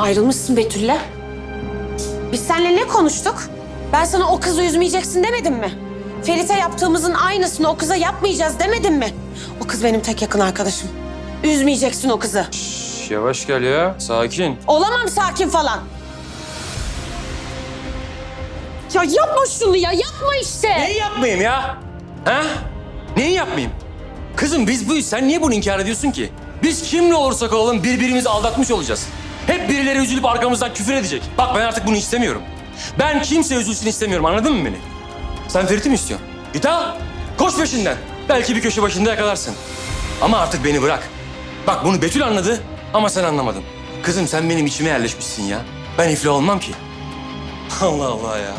Ayrılmışsın Betül'le. Biz seninle ne konuştuk? Ben sana o kızı üzmeyeceksin demedim mi? Ferit'e yaptığımızın aynısını o kıza yapmayacağız demedim mi? O kız benim tek yakın arkadaşım. Üzmeyeceksin o kızı. Şş, yavaş gel ya. Sakin. Olamam sakin falan. Ya yapma şunu ya, yapma işte. Neyi yapmayayım ya? Ha? Neyi yapmayayım? Kızım biz buyuz. Sen niye bunu inkar ediyorsun ki? Biz kimle olursak olalım birbirimizi aldatmış olacağız. Hep birileri üzülüp arkamızdan küfür edecek. Bak ben artık bunu istemiyorum. Ben kimse üzülsün istemiyorum anladın mı beni? Sen Ferit'i mi istiyorsun? Git al. Koş peşinden. Belki bir köşe başında yakalarsın. Ama artık beni bırak. Bak bunu Betül anladı ama sen anlamadın. Kızım sen benim içime yerleşmişsin ya. Ben iflah olmam ki. Allah Allah ya.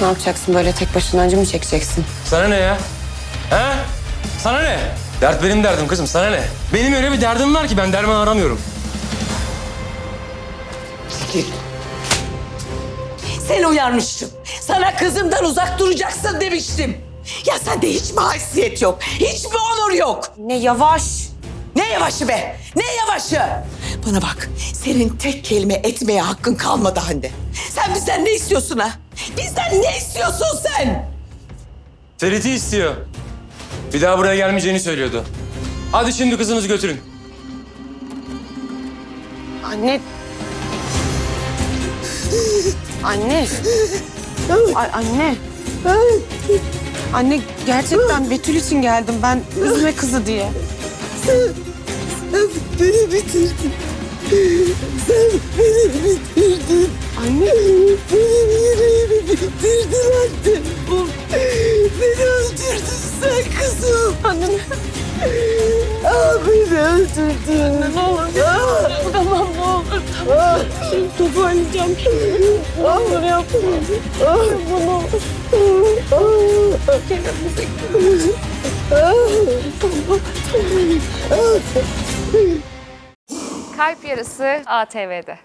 Ne yapacaksın böyle tek başına acı mı çekeceksin? Sana ne ya? He? Sana ne? Dert benim derdim kızım, sana ne? Benim öyle bir derdim var ki ben derman aramıyorum. Seni uyarmıştım. Sana kızımdan uzak duracaksın demiştim. Ya sende hiç mi haysiyet yok? Hiç mi onur yok? Ne yavaş. Ne yavaşı be? Ne yavaşı? Bana bak, senin tek kelime etmeye hakkın kalmadı Hande. Sen bizden ne istiyorsun ha? Bizden ne istiyorsun sen? Ferit'i istiyor. Bir daha buraya gelmeyeceğini söylüyordu. Hadi şimdi kızınızı götürün. Anne. Anne. Ay, anne. Anne gerçekten Betül için geldim ben üzme kızı diye. Beni bitirdin. Sen Anne. Aa, beni öldürdün. Ne olur. Tamam ne olur. Tamam. Şimdi toparlayacağım. Ne olur yapma. Yapma ne olur. Kendimize Kalp Yarısı ATV'de.